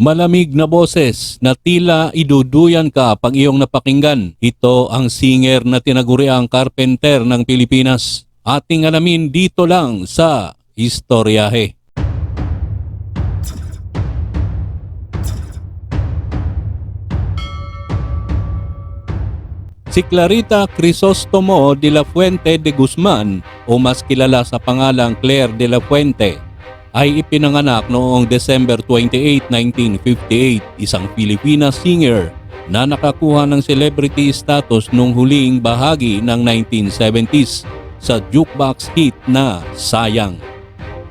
Malamig na boses na tila iduduyan ka pag iyong napakinggan. Ito ang singer na tinaguriang Carpenter ng Pilipinas. Ating alamin dito lang sa Istoryahe. Si Clarita Crisostomo de la Fuente de Guzman o mas kilala sa pangalang Claire de la Fuente ay ipinanganak noong December 28, 1958, isang Filipina singer na nakakuha ng celebrity status nung huling bahagi ng 1970s sa jukebox hit na Sayang.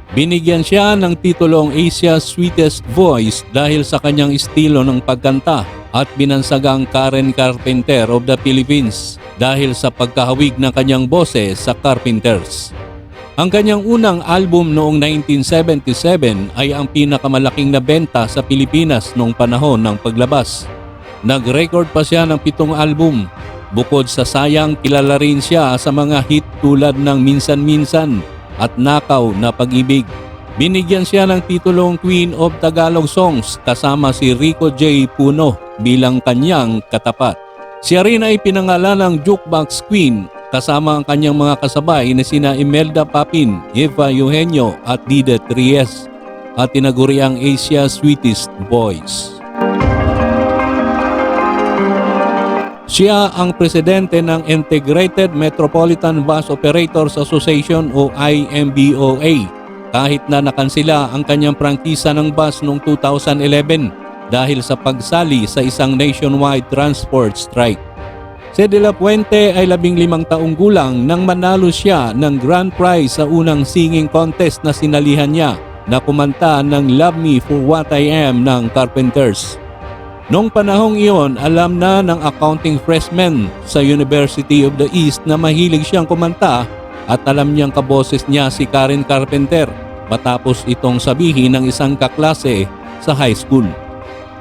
Binigyan siya ng titulong Asia's Sweetest Voice dahil sa kanyang estilo ng pagkanta at binansagang Karen Carpenter of the Philippines dahil sa pagkahawig ng kanyang boses sa Carpenters. Ang kanyang unang album noong 1977 ay ang pinakamalaking nabenta sa Pilipinas noong panahon ng paglabas. Nag-record pa siya ng pitong album. Bukod sa sayang, kilala rin siya sa mga hit tulad ng Minsan-Minsan at Nakaw na Pag-ibig. Binigyan siya ng titulong Queen of Tagalog Songs kasama si Rico J. Puno bilang kanyang katapat. Siya rin ay pinangalan ng Jukebox Queen kasama ang kanyang mga kasabay na sina Imelda Papin, Eva Eugenio at Dida Tries at tinaguri ang Asia's Sweetest Voice. Siya ang presidente ng Integrated Metropolitan Bus Operators Association o IMBOA kahit na nakansila ang kanyang prangkisa ng bus noong 2011 dahil sa pagsali sa isang nationwide transport strike. Si De La Puente ay labing limang taong gulang nang manalo siya ng grand prize sa unang singing contest na sinalihan niya na kumanta ng Love Me For What I Am ng Carpenters. Noong panahong iyon, alam na ng accounting freshman sa University of the East na mahilig siyang kumanta at alam niyang kaboses niya si Karen Carpenter matapos itong sabihin ng isang kaklase sa high school.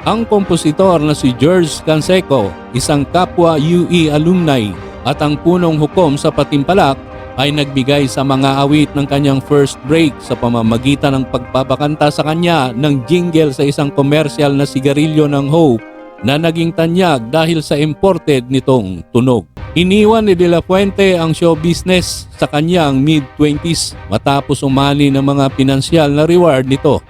Ang kompositor na si George Canseco, isang kapwa UE alumni at ang punong hukom sa Patimpalak ay nagbigay sa mga awit ng kanyang first break sa pamamagitan ng pagpapakanta sa kanya ng jingle sa isang komersyal na sigarilyo ng Hope na naging tanyag dahil sa imported nitong tunog. Iniwan ni De La Fuente ang show business sa kanyang mid-20s matapos umani ng mga pinansyal na reward nito.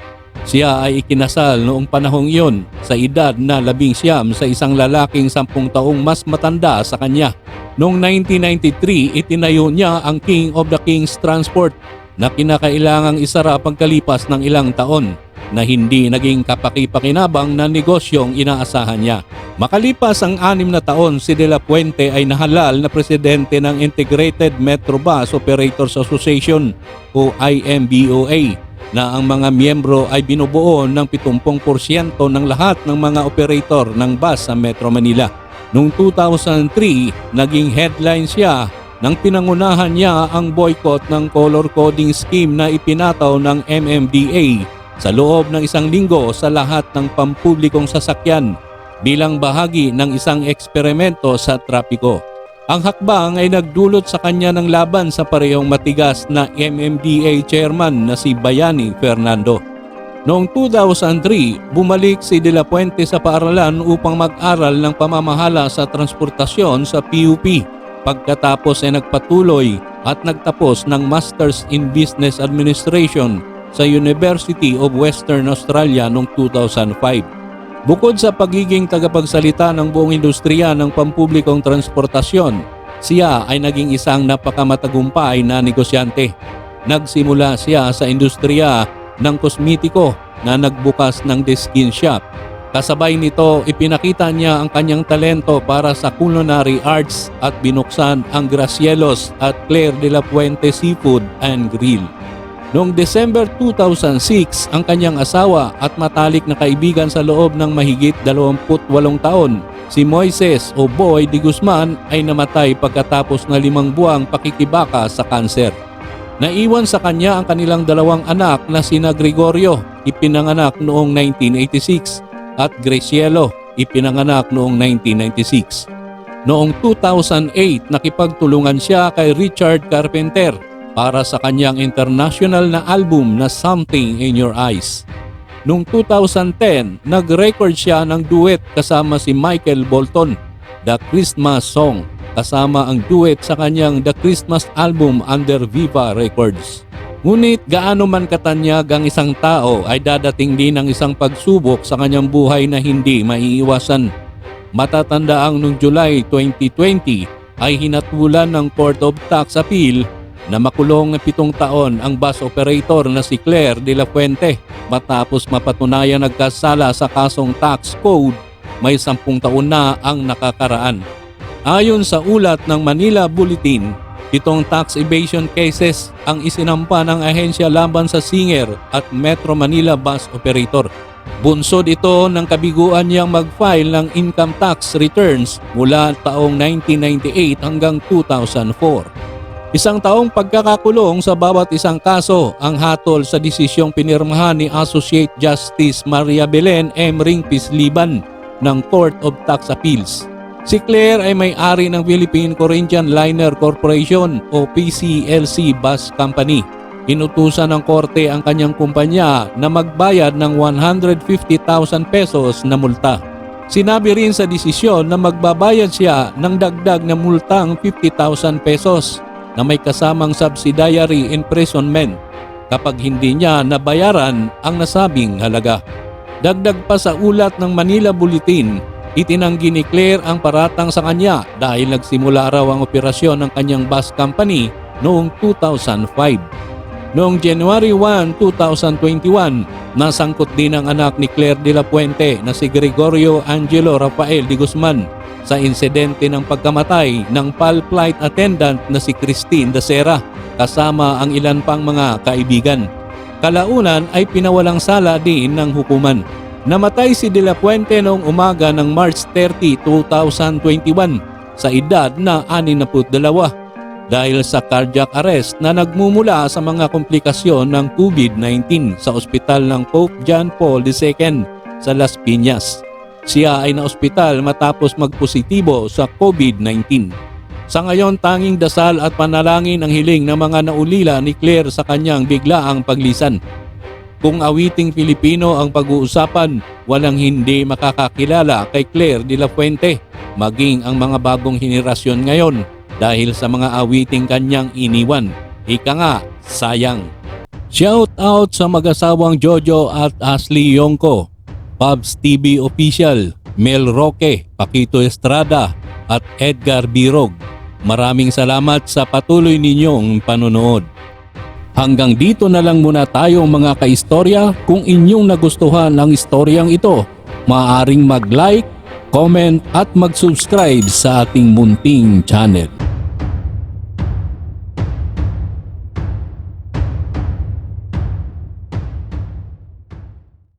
Siya ay ikinasal noong panahong iyon sa edad na labing siyam sa isang lalaking sampung taong mas matanda sa kanya. Noong 1993, itinayo niya ang King of the Kings Transport na kinakailangang isara pagkalipas ng ilang taon na hindi naging kapaki-pakinabang na negosyong inaasahan niya. Makalipas ang anim na taon, si De La Puente ay nahalal na presidente ng Integrated Metro Bus Operators Association o IMBOA na ang mga miyembro ay binubuo ng 70% ng lahat ng mga operator ng bus sa Metro Manila. Noong 2003, naging headline siya nang pinangunahan niya ang boycott ng color coding scheme na ipinataw ng MMDA sa loob ng isang linggo sa lahat ng pampublikong sasakyan bilang bahagi ng isang eksperimento sa trapiko. Ang hakbang ay nagdulot sa kanya ng laban sa parehong matigas na MMDA chairman na si Bayani Fernando. Noong 2003, bumalik si De La Puente sa paaralan upang mag-aral ng pamamahala sa transportasyon sa PUP. Pagkatapos ay nagpatuloy at nagtapos ng Masters in Business Administration sa University of Western Australia noong 2005. Bukod sa pagiging tagapagsalita ng buong industriya ng pampublikong transportasyon, siya ay naging isang napakamatagumpay na negosyante. Nagsimula siya sa industriya ng kosmetiko na nagbukas ng The Skin Shop. Kasabay nito, ipinakita niya ang kanyang talento para sa culinary arts at binuksan ang Gracielos at Claire de la Puente Seafood and Grill. Noong December 2006, ang kanyang asawa at matalik na kaibigan sa loob ng mahigit 28 taon, si Moises o Boy de Guzman ay namatay pagkatapos na limang buwang pakikibaka sa kanser. Naiwan sa kanya ang kanilang dalawang anak na sina Gregorio, ipinanganak noong 1986, at Gracielo, ipinanganak noong 1996. Noong 2008, nakipagtulungan siya kay Richard Carpenter para sa kanyang international na album na Something in Your Eyes. Noong 2010, nag-record siya ng duet kasama si Michael Bolton, The Christmas Song, kasama ang duet sa kanyang The Christmas album under Viva Records. Ngunit gaano man katanyag ang isang tao ay dadating din ang isang pagsubok sa kanyang buhay na hindi maiiwasan. Matatanda ang noong July 2020 ay hinatulan ng Court of Tax Appeal na makulong ng pitong taon ang bus operator na si Claire de la Fuente matapos mapatunayan nagkasala sa kasong tax code may sampung taon na ang nakakaraan. Ayon sa ulat ng Manila Bulletin, pitong tax evasion cases ang isinampa ng ahensya laban sa Singer at Metro Manila Bus Operator. Bunsod ito ng kabiguan niyang mag-file ng income tax returns mula taong 1998 hanggang 2004. Isang taong pagkakakulong sa bawat isang kaso ang hatol sa desisyong pinirmahan ni Associate Justice Maria Belen M. Ringpis Liban ng Court of Tax Appeals. Si Claire ay may-ari ng Philippine Corinthian Liner Corporation o PCLC Bus Company. Inutusan ng korte ang kanyang kumpanya na magbayad ng 150,000 pesos na multa. Sinabi rin sa desisyon na magbabayad siya ng dagdag na multang 50,000 pesos na may kasamang subsidiary imprisonment kapag hindi niya nabayaran ang nasabing halaga. Dagdag pa sa ulat ng Manila Bulletin, itinanggi ni Claire ang paratang sa kanya dahil nagsimula raw ang operasyon ng kanyang bus company noong 2005. Noong January 1, 2021, nasangkot din ang anak ni Claire de la Puente na si Gregorio Angelo Rafael de Guzman sa insidente ng pagkamatay ng PAL flight attendant na si Christine Dacera kasama ang ilan pang mga kaibigan. Kalaunan ay pinawalang sala din ng hukuman. Namatay si De La Puente noong umaga ng March 30, 2021 sa edad na 62 dahil sa cardiac arrest na nagmumula sa mga komplikasyon ng COVID-19 sa ospital ng Pope John Paul II sa Las Piñas. Siya ay naospital matapos magpositibo sa COVID-19. Sa ngayon, tanging dasal at panalangin ang hiling ng mga naulila ni Claire sa kanyang biglaang paglisan. Kung awiting Filipino ang pag-uusapan, walang hindi makakakilala kay Claire de la Fuente, maging ang mga bagong henerasyon ngayon dahil sa mga awiting kanyang iniwan. Ika nga, sayang. Shout out sa mag-asawang Jojo at Ashley Yongko, Pubs TV Official, Mel Roque, Pakito Estrada at Edgar Birog. Maraming salamat sa patuloy ninyong panonood. Hanggang dito na lang muna tayo mga kaistorya. Kung inyong nagustuhan ang istoryang ito, maaaring mag-like, comment at mag-subscribe sa ating munting channel.